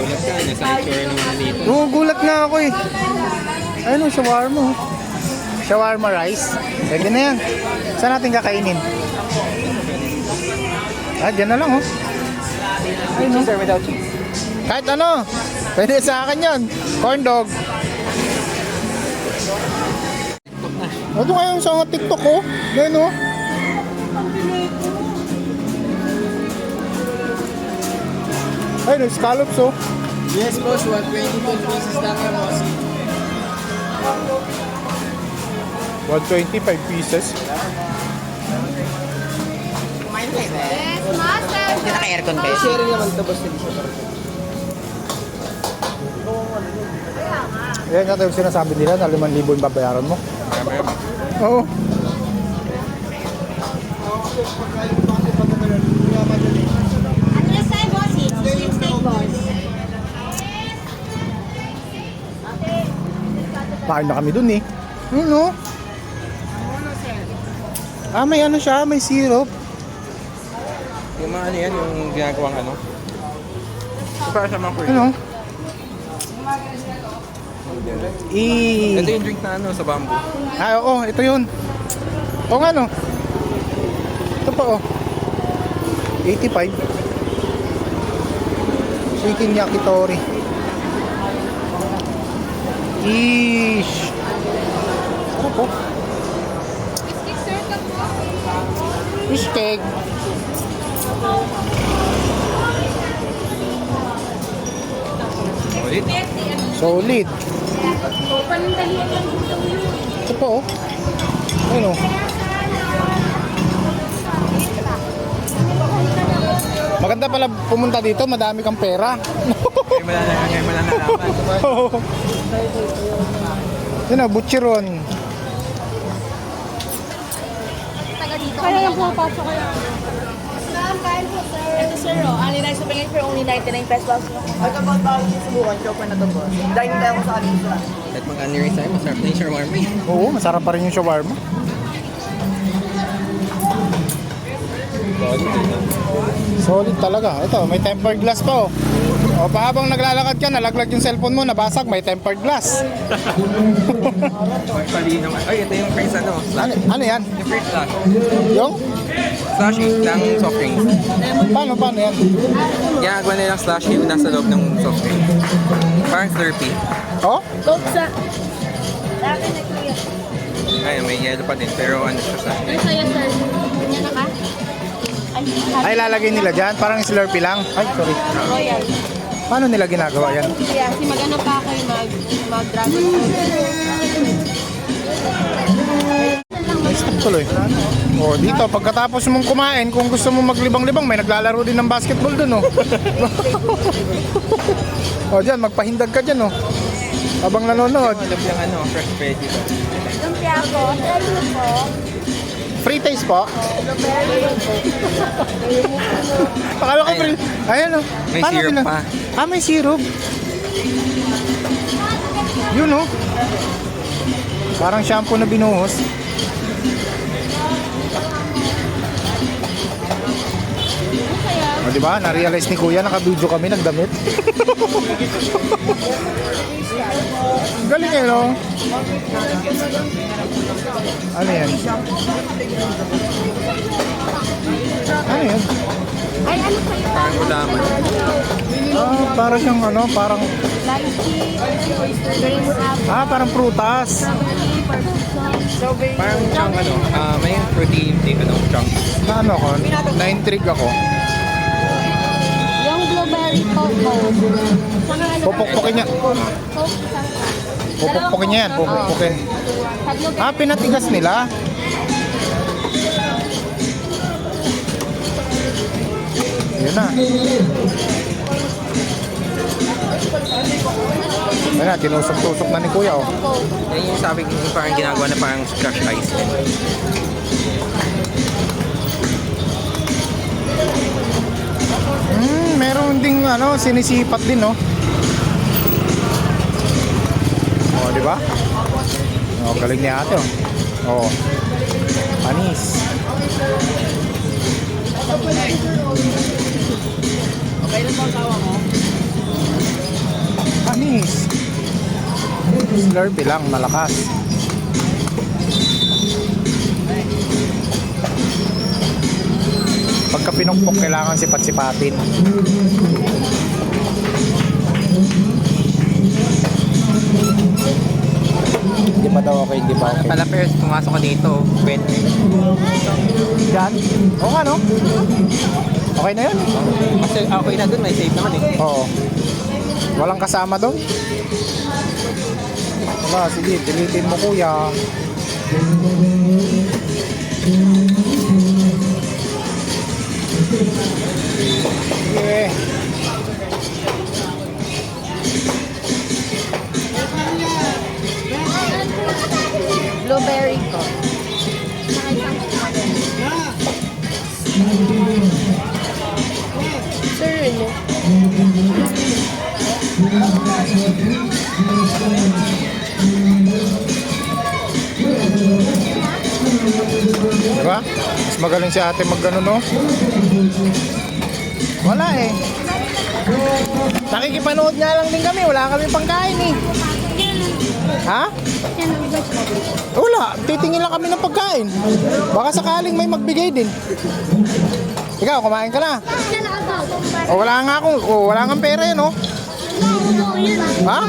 Ulat ka, nasa itsura naman dito. Oo, gulat nga ako eh. Ayun o, shawarma. oh. Shawarma rice. Pwede na yan. Saan natin kakainin? Ah, dyan na lang oh. Ayun oh. Sir, without cheese. Kahit ano. Pwede sa akin yan. Corn dog. Ito nga yung sa TikTok ko. Yan oh. Ayun, scallops oh. Yes, boss. 122 pieces lang yan, boss. 125 pieces. Yes, master. Hindi naka-aircon kayo. Sharing naman to, boss. Hindi siya Yan nga yung sinasabi nila na 5,000 yung babayaran mo. Oo. Ano na sa'yo, boss? Steak, steak, boss. Kain na kami dun eh. Ano? Ah, may ano siya, may syrup. Yung mga ano yan, yung ginagawang ano. Ito para sa mga. Ano? Ito I... yung drink na ano, sa bamboo. Ah, oo, ito yun. O nga no. Ito pa oh. 85. Chicken yakitori. Ish. Ano po? Ulit. Solid. Yun. Ito oh. Maganda pala pumunta dito, madami kang pera. Mo lang ngayon mo lang nalaman. Oh, butcheron. Taga dito. Kaya lang pumapasok kaya. Ma'am, kain po, sir. Ito sir, oh, only rice open for only 99 pesos. At about bawal yung subukan, choker na to boss. Dahil tayo ko sa kanila. At mag-ano rin sa'yo, masarap na yung shawarma eh. Oo, masarap pa rin yung shawarma. Solid talaga. Ito, may tempered glass pa oh. O pa habang naglalakad ka, nalaglag yung cellphone mo, nabasag, may tempered glass. Magpalinaw. Ay, ito yung first ano, Ano, ano yan? Yung first slash. Yung? Slashing ng soft drinks. Paano, paano yan? Ginagawa nilang slash yung nasa loob ng soft drink. Parang Slurpee. Oh? Coke sa... Dati na kuya. Ayun, may yellow pa din. Pero ano siya sa... Ano sa'yo, sir? Ganyan na ka? Ay, Ay, lalagay nila dyan? Parang slurpee lang? Ay, sorry. Royal. Paano nila ginagawa yan? Yeah. kasi mag-ano pa ako yung mag, mag-dragon fruit. May stop tuloy. O, dito, pagkatapos mong kumain, kung gusto mo maglibang-libang, may naglalaro din ng basketball dun, oh. o, dyan, magpahindag ka dyan, oh. Habang nanonood. Alam yung ano, fresh veggie. Lumpia. Try mo po. Free taste po. Akala ko free. Ayan, oh. May Paano syrup pa. Ah, may syrup. Yun, oh. Parang shampoo na binuhos. O, di ba? Na-realize ni Kuya, naka-video kami, nagdamit. Galing eh, no? Ano yan? Ano yan? Ay, ano sa'yo? Parang ulaman. Ah, parang siyang ano, parang, ah, parang prutas. Parang siyang ano, ah, may protein intake, ano, chunk. Na ano ko, na-intrigue ako. Pupukpukin niya. Pupukpukin niya yan, pupukpukin. Ah, pinatigas nila. Yun na. Ayun na, tinusok-tusok na ni Kuya oh. Yan yung sabi ko parang ginagawa na parang crush ice. Hmm, meron ding ano, sinisipat din no. Oh, di ba? Oh, galing ni ate oh. Oh. Panis. Okay lang po asawa mo? Panis. Slurpee lang, malakas. Pagka pinukpok, kailangan sipat-sipatin. Hindi pa daw okay, hindi pa okay. Pala Pers, pumasok ka dito. Pwede. Diyan? Oo nga, no? Okay na yun? Kasi okay na dun, may save naman eh. Oo. Walang kasama doon? Wala, sige, pilitin mo kuya. Sir, ano? Diba? Mas magaling si ate mag no? Wala eh. Nakikipanood nga lang din kami. Wala kami pangkain eh. Ha? Wala. Titingin lang kami ng pagkain. Baka sakaling may magbigay din. Ikaw, kumain ka na. O, wala nga akong, o, wala nga pera yun, oh. Ha?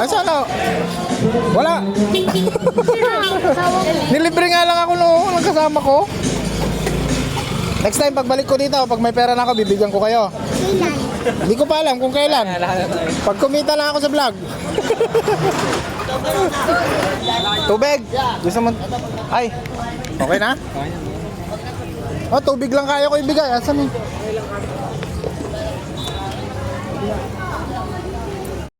Ay, sana? Wala. Nilibre nga lang ako nung nung kasama ko. Next time, pagbalik ko dito, pag may pera na ako, bibigyan ko kayo. Hindi ko pa alam kung kailan. Pag kumita na ako sa vlog. tubig. Gusto mo? Ay. Okay na? Oh, tubig lang kaya ko ibigay. Asan eh?